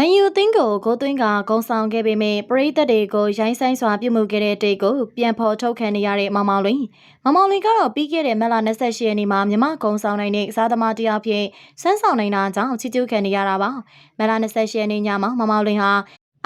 မန်ယူအသင်းကိုဂိုးသွင်းကဂုံဆောင်ခဲ့ပေမဲ့ပရိသတ်တွေကိုရိုင်းဆိုင်စွာပြုမှုခဲ့တဲ့တိတ်ကိုပြန်ဖော်ထုတ်ခံနေရတဲ့မောင်မောင်လွင်မောင်မောင်လွင်ကတော့ပြီးခဲ့တဲ့မက်လာ28ရက်နေ့မှာမြမဂုံဆောင်နိုင်တဲ့ကစားသမားတစ်ယောက်ဖြစ်စမ်းဆောင်နိုင်တာကြောင့်ချီးကျူးခံနေရတာပါမက်လာ28ရက်နေ့ညမှာမောင်မောင်လွင်ဟာ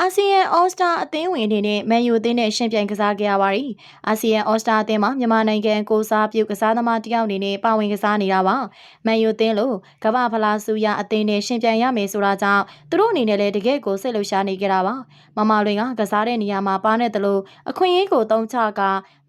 အာဆီယံအော်စတာအသင်းဝင်အနေနဲ့မန်ယူအသင်းနဲ့ရှင်ပြိုင်ကစားခဲ့ရပါတယ်။အာဆီယံအော်စတာအသင်းမှာမြန်မာနိုင်ငံကိုစားပြုကစားသမားတယောက်အနေနဲ့ပါဝင်ကစားနေတာပါ။မန်ယူအသင်းလို့ကမ္ဘာဖလားဆူရအသင်းနဲ့ရှင်ပြိုင်ရမယ်ဆိုတာကြောင့်သူတို့အနေနဲ့လည်းတကယ့်ကိုစိတ်လှုပ်ရှားနေကြတာပါ။မမလွင်ကကစားတဲ့နေရာမှာပါနေတယ်လို့အခွင့်အရေးကိုတုံးချက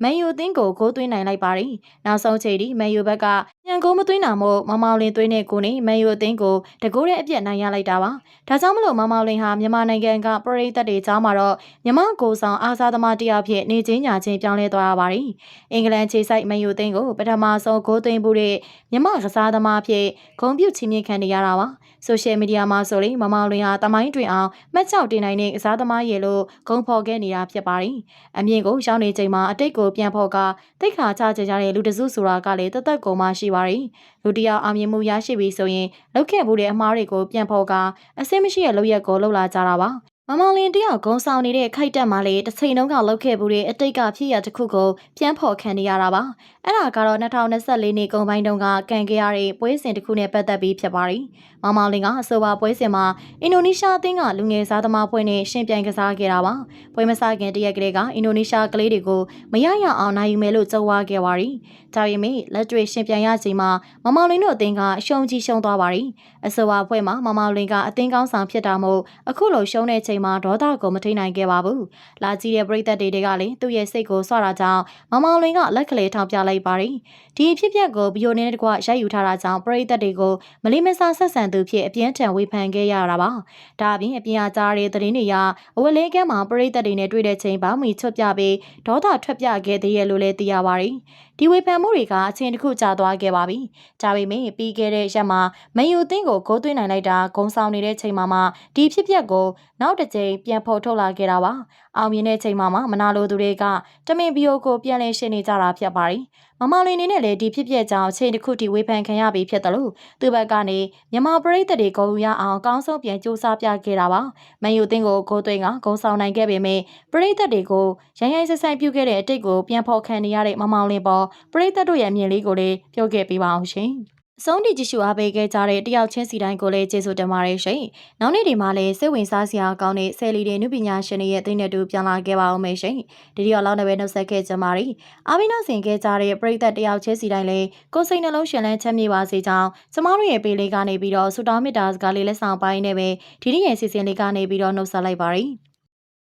မန်ယူအသင်းကိုဂိုးသွင်းနိုင်လိုက်ပါတယ်။နောက်ဆုံးချိန်ထိမန်ယူဘက်ကပြန်ဂိုးမသွင်းတာမို့မမောင်လင်သွင်းတဲ့ကိုနဲ့မန်ယူအသင်းကိုတကိုးတဲ့အပြတ်နိုင်ရလိုက်တာပါ။ဒါကြောင့်မလို့မမောင်လင်ဟာမြန်မာနိုင်ငံကပရိသတ်တွေကြားမှာတော့မြန်မာကိုဆောင်အားစားသမားတယောက်ဖြစ်နေချင်းညာချင်းပြောင်းလဲသွားရပါတယ်။အင်္ဂလန်ခြေစိုက်မန်ယူအသင်းကိုပထမဆုံးဂိုးသွင်းမှုတဲ့မြန်မာကစားသမားဖြစ်ဂုံပြုတ်ချီးမြှင့်ခံနေရတာပါ။ဆိုရှယ်မီဒီယာမှာဆိုရင်မမောင်လင်ဟာတမိုင်းတွင်အောင်မှတ်ချောက်တင်နိုင်တဲ့ကစားသမားရေလို့ဂုံဖော်ခဲ့နေတာဖြစ်ပါတယ်။အမြင့်ကိုရောက်နေချိန်မှာအတိတ်ကိုပြန်ဖော်ကတိတ်ခါချကြကြတဲ့လူတစုဆိုတာကလည်းတသက်ကုန်မှရှိပါတယ်။လူတယောက်အောင်မြင်မှုရရှိပြီဆိုရင်လောက်ခဲ့မှုတဲ့အမှားတွေကိုပြန်ဖော်ကအဆင်မရှိတဲ့လုပ်ရက်ကိုလုပ်လာကြတာပါ။ မမောင်လင်တယောက်ဂုံဆောင်နေတဲ့ခိုက်တက်မှလည်းတစ်ချိန်လုံးကလောက်ခဲ့မှုတဲ့အတိတ်ကဖြစ်ရတစ်ခုကိုပြန်ဖော်ခံနေရတာပါအဲ့ဒါကတော့2024နှစ်ကုန်ပိုင်းတုန်းကကန်ခဲ့ရတဲ့ပွဲစဉ်တစ်ခုနဲ့ပတ်သက်ပြီးဖြစ်ပါတယ်မမောင်လင်ကအဆိုပါပွဲစဉ်မှာအင်ဒိုနီးရှားအသင်းကလူငယ်စားသမားပွဲနဲ့ရှင်ပြိုင်ကစားခဲ့တာပါပွဲမစခင်တရက်ကလေးကအင်ဒိုနီးရှားကလေးတွေကိုမရရအောင်နိုင်ယူမယ်လို့ကြိုးဝါခဲ့ပါတယ်ဒါပေမဲ့လက်တွေ့ရှင်ပြိုင်ရချိန်မှာမမောင်လင်တို့အသင်းကအရှုံးကြီးရှုံးသွားပါတယ်အဆိုပါပွဲမှာမမောင်လင်ကအသင်းကောင်းဆောင်ဖြစ်တာမို့အခုလိုရှုံးတဲ့ချိန်မှာဒေါသကိုမထိန်နိုင်ခဲ့ပါဘူး။လာကြည့်တဲ့ပရိသတ်တွေကလည်းသူ့ရဲ့စိတ်ကိုဆွတာကြောင့်မမောင်လွင်ကလက်ကလေးထောင်ပြလိုက်ပါတယ်။ဒီဖြစ်ပျက်ကိုဗီယိုနဲ့တကွရိုက်ယူထားတာကြောင့်ပရိသတ်တွေကိုမလေးမစားဆက်ဆံသူဖြစ်အပြင်းထန်ဝေဖန်ခဲ့ရတာပါ။ဒါအပြင်အပြင်အားကြားတဲ့သတင်းတွေကအဝလေးကမ်းမှာပရိသတ်တွေနဲ့တွေ့တဲ့ချိန်ပေါင်းမီချွတ်ပြပြီးဒေါသထွက်ပြခဲ့သေးရဲ့လို့လည်းသိရပါတယ်။ဒီဝေဖန်မှုတွေကအချိန်တစ်ခုကြာသွားခဲ့ပါပြီ။ဒါပေမဲ့ပြီးခဲ့တဲ့ရက်မှာမန်ယူအသင်းကိုဂိုးသွင်းနိုင်လိုက်တာဂုံဆောင်နေတဲ့ချိန်မှာမှဒီဖြစ်ပျက်ကိုနောက်တစ်ကြိမ်ပြန်ဖော်ထုတ်လာခဲ့တာပါအောင်မြင်တဲ့ချိန်မှာမှမနာလိုသူတွေကတမင်ဘီယိုကိုပြန်လည်ရှင်းနေကြတာဖြစ်ပါတယ်မမလင်းနေနဲ့လည်းဒီဖြစ်ပျက်ကြောင့်ချိန်တစ်ခုထိဝေဖန်ခံရပြီးဖြစ်တယ်လို့သူဘက်ကနေမြန်မာပရိသတ်တွေဂုဏ်ယူရအောင်ကောင်းဆုံးပြန်စူးစမ်းပြခဲ့တာပါမန်ယူတင်ကိုဂိုးသွင်းကဂုံဆောင်နိုင်ခဲ့ပေမဲ့ပရိသတ်တွေကိုရိုင်းရိုင်းဆက်ဆက်ပြုခဲ့တဲ့အတိတ်ကိုပြန်ဖော်ခံနေရတဲ့မမောင်လင်းပေါ်ပရိသတ်တို့ရဲ့အမြင်လေးကိုလည်းပြောခဲ့ပေးပါအောင်ရှင် အဆုံးထိကြည့်ရှုအားပေးခဲ့ကြတဲ့တယောက်ချင်းစီတိုင်းကိုလည်းကျေးဇူးတင်ပါတယ်ရှင်။နောက်နေ့ဒီမှာလည်းစိတ်ဝင်စားစရာကောင်းတဲ့ဆယ်လီတွေနုပညာရှင်တွေရဲ့အသိနဲ့တူပြန်လာခဲ့ပါအောင်မယ်ရှင်။ဒီဒီရောက်လောက်နေပဲနှုတ်ဆက်ခဲ့ကြပါရီ။အားမင်းနောက်ဆင်ခဲ့ကြတဲ့ပရိသတ်တယောက်ချင်းစီတိုင်းလည်းကိုယ်စိတ်နှလုံးရှင်လန်းချမ်းမြေပါစေကြောင်းကျမတို့ရဲ့ပေးလေးကနေပြီးတော့ဆူတောင်းမြတ်တာစကားလေးလက်ဆောင်ပိုင်းနဲ့ပဲဒီနေ့ရဲ့စီစဉ်လေးကနေပြီးတော့နှုတ်ဆက်လိုက်ပါရီ။